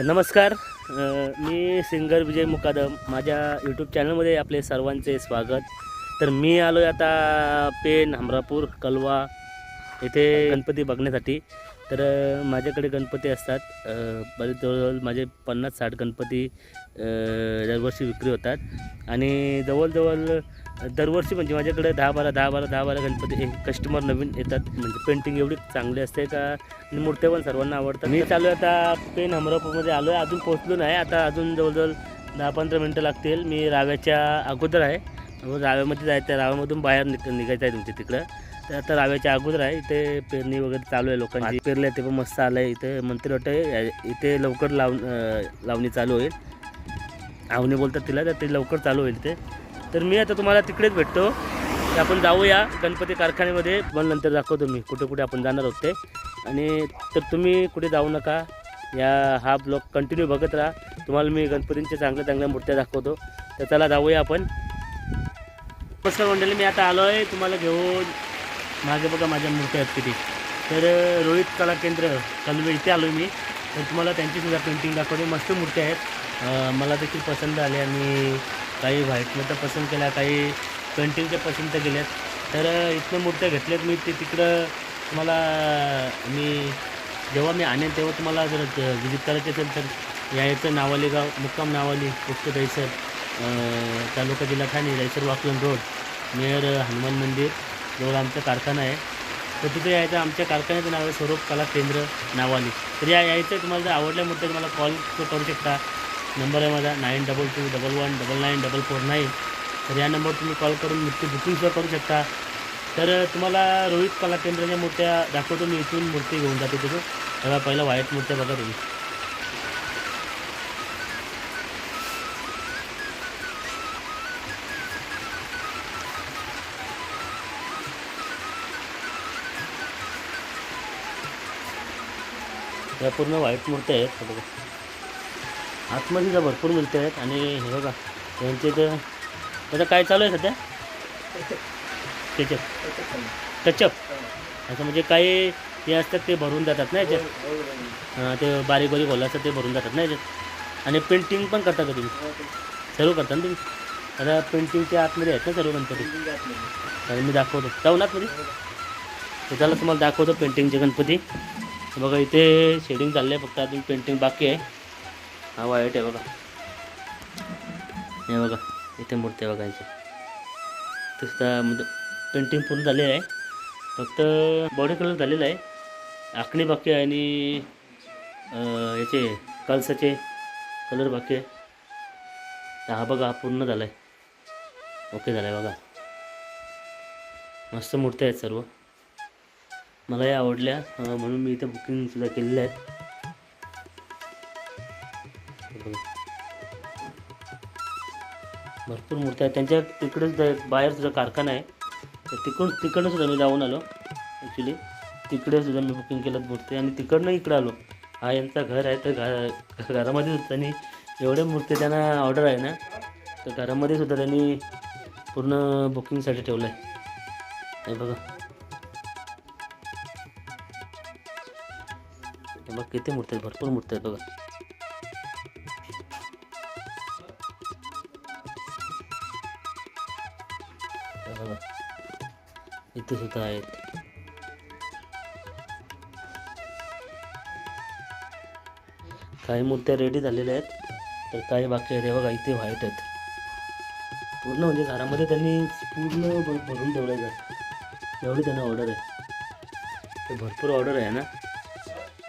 नमस्कार मी सिंगर विजय मुकादम. माझ्या यूट्यूब चॅनलमध्ये आपले सर्वांचे स्वागत. तर मी आलो आहे आता पेन हमरापूर कलवा येथे गणपती बघण्यासाठी. तर माझ्याकडे गणपती असतात. बरेच जवळजवळ माझे पन्नास साठ गणपती दरवर्षी विक्री होतात. आणि जवळजवळ दरवर्षी म्हणजे माझ्याकडे दहा बारा दहा बारा दहा बारा गणपती कस्टमर नवीन येतात. म्हणजे पेंटिंग एवढी चांगली असते का? आणि मूर्त्या पण सर्वांना आवडतात. मी चालू आहे आता पेन हमरापूरमध्ये आलो आहे अजून पोहोचलो नाही. आता अजून जवळजवळ दहा पंधरा मिनटं लागतील. मी राव्याच्या अगोदर आहे. राव्यामध्ये जायचं आहे. राव्यामधून बाहेर निघ निघायचं आहे तुमच्या तिकडं. तर आता राव्याच्या अगोदर आहे इथे पेरणी वगैरे चालू आहे लोकांची. पेरले ते पण मस्त आलं आहे इथे मंत्री वाटतं इथे लवकर लाव लावणी चालू होईल. आवणी बोलतात तिला तर ते लवकर चालू होईल ते. तर मी आता तुम्हाला तिकडेच भेटतो. तर आपण जाऊया गणपती कारखान्यामध्ये. पण नंतर दाखवतो मी कुठे कुठे आपण जाणार आहोत ते. आणि तर तुम्ही कुठे जाऊ नका. या हा ब्लॉग कंटिन्यू बघत राहा. तुम्हाला मी गणपतींच्या चांगल्या चांगल्या मूर्त्या दाखवतो. तर चला जाऊया आपण. नमस्कार मंडळी मी आता आलो आहे तुम्हाला घेऊन मागे बघा माझ्या मूर्त्या आहेत किती तर रोहित कला केंद्र कलवे इथे आलो मी. तर तुम्हाला त्यांचीसुद्धा पेंटिंग दाखवते. मस्त मूर्त्या आहेत. मला देखील पसंत आले आणि काही व्हाईटमध्ये पसंत केल्या काही पेंटिंगच्या पसंत केल्यात तर इथनं मूर्त्या घेतल्यात मी. ते तिकडं तुम्हाला मी जेव्हा मी आणेन तेव्हा तुम्हाला जर व्हिजिट करायचे असेल तर यायचं नावाली गाव मुक्काम नावाली पुष्प दहीसर तालुका जिल्हा ठाणे दहीसर वाकलन रोड नियर हनुमान मंदिर. जवळ आमचा कारखाना आहे. तर तिथे यायचं आमच्या कारखान्याचं नाव आहे स्वरूप कला केंद्र नावाने. तर या यायचं तुम्हाला जर आवडल्या म्हटलं तुम्हाला कॉल करू शकता. नंबर आहे माझा nine double two double one double nine double four nine तर या नंबरवर तुम्ही कॉल करून मूर्ती बुकिंगसुद्धा करू शकता. तर तुम्हाला रोहित कला केंद्राच्या मूर्त्या दाखवतो मी इथून मूर्ती घेऊन जातो तिथून तेव्हा पहिला व्हाईट मूर्त्या बघा तुम्ही. या पूर्ण व्हाईट मूर्त्या आहेत. हे बघा. आतमध्ये तर भरपूर मूर्त्या आहेत आणि हे बघा यांचे तर त्याचं काय चालू आहे सध्या? टचअप टचअप असं म्हणजे काही हे असतात ते भरून जातात ना याच्यात? ते बारीक बारीक होलं असतात ते भरून जातात ना याच्यात? आणि पेंटिंग पण करता का तुम्ही? सर्व करता ना तुम्ही? आता पेंटिंगच्या आतमध्ये आहेत ना सर्व गणपती? आणि मी दाखवतो. जाऊ ना आतमध्ये? त्याला तुम्हाला दाखवतो पेंटिंगचे गणपती. बघा इथे शेडिंग चाललं आहे फक्त अजून पेंटिंग बाकी आहे. हा वाईट आहे बघा. हे बघा इथे मूर्ती आहे बघा तसं म्हणजे पेंटिंग पूर्ण झालेली आहे. फक्त बॉडी कलर झालेला आहे. आखणी बाकी आहे आणि याचे कलसाचे कलर बाकी आहे. हा बघा हा पूर्ण झाला आहे ओके झाला आहे बघा. मस्त मूर्त्या आहेत सर्व. मला या आवडल्या म्हणून मी इथे बुकिंग सुद्धा केलेलं आहे. भरपूर मूर्त्या आहेत. त्यांच्या तिकडे सुद्धा बाहेर सुद्धा कारखाना आहे. तर तिकडून तिकडनं सुद्धा मी जाऊन आलो ॲक्च्युली तिकडे सुद्धा मी बुकिंग केलं मूर्ती आणि तिकडनं इकडं आलो. हा यांचा घर आहे. तर घरा घरामध्ये त्यांनी एवढ्या मूर्ती त्यांना ऑर्डर आहे ना तर घरामध्ये सुद्धा त्यांनी पूर्ण बुकिंगसाठी ठेवलं आहे हे बघा. बघ किती मूर्ती आहेत? भरपूर मूर्ती आहेत बघा. इथे सुद्धा आहेत. काही मूर्त्या रेडी झालेल्या आहेत तर काही बाकी आहेत. बघा इथे व्हाईट आहेत. पूर्ण म्हणजे घरामध्ये त्यांनी पूर्ण भरून ठेवलं आहे एवढी त्यांना ऑर्डर आहे. भरपूर ऑर्डर आहे ना?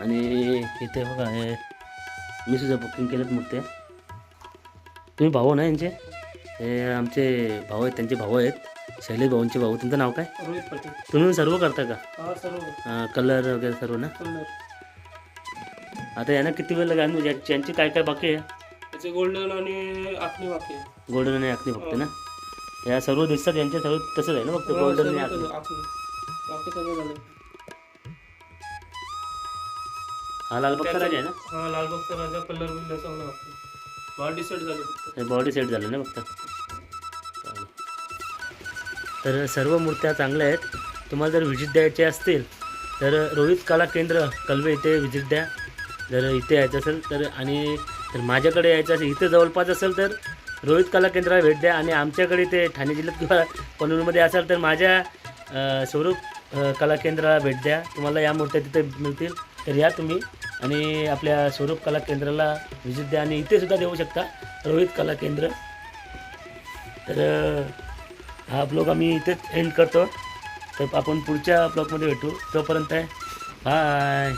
आणि इथे बघा हे मी सुद्धा बुकिंग केलेत मूर्त्या तुम्ही भाऊ ना यांचे? हे आमचे भाऊ आहेत त्यांचे भाऊ आहेत. शैलेश भाऊंचे भाऊ. तुमचं नाव काय? रोहित पाटील. तुम्ही सर्व करता का? हा सर्व. कलर वगैरे सर्व ना? आता यांना किती वेळ लागेल? म्हणजे यांची काय काय बाकी आहे? त्याचे गोल्डन आणि आखणी बाकी आहे. गोल्डन आणि आखणी फक्त ना? या सर्व दिसतात यांचे सर्व तसंच आहे ना फक्त गोल्डन आणि सर्व आखणी? बाकी झालं. हा लालबागचा राजा आहे ना? हा कलर सगळं बाकी बॉडी सेट झाले बॉडी सेट झालं ना फक्त. तर सर्व मूर्त्या चांगल्या आहेत. तुम्हाला जर व्हिजिट द्यायचे असतील तर रोहित कला केंद्र कलवे इथे व्हिजिट द्या. जर इथे यायचं असेल तर आणि तर माझ्याकडे यायचं असेल इथे जवळपास असेल तर रोहित कला केंद्राला भेट द्या. आणि आमच्याकडे इथे ठाणे जिल्ह्यात किंवा पनवेलमध्ये असाल तर माझ्या स्वरूप कला केंद्राला भेट द्या. तुम्हाला या मूर्त्या तिथे मिळतील. तर या तुम्ही आणि आपल्या स्वरूप कला केंद्राला व्हिजिट द्या आणि इथे सुद्धा देऊ शकता रोहित कला केंद्र. तर हा ब्लॉग आम्ही इथेच एंड करतो. तर आपण पुढच्या ब्लॉगमध्ये भेटू. तोपर्यंत आहे. बाय.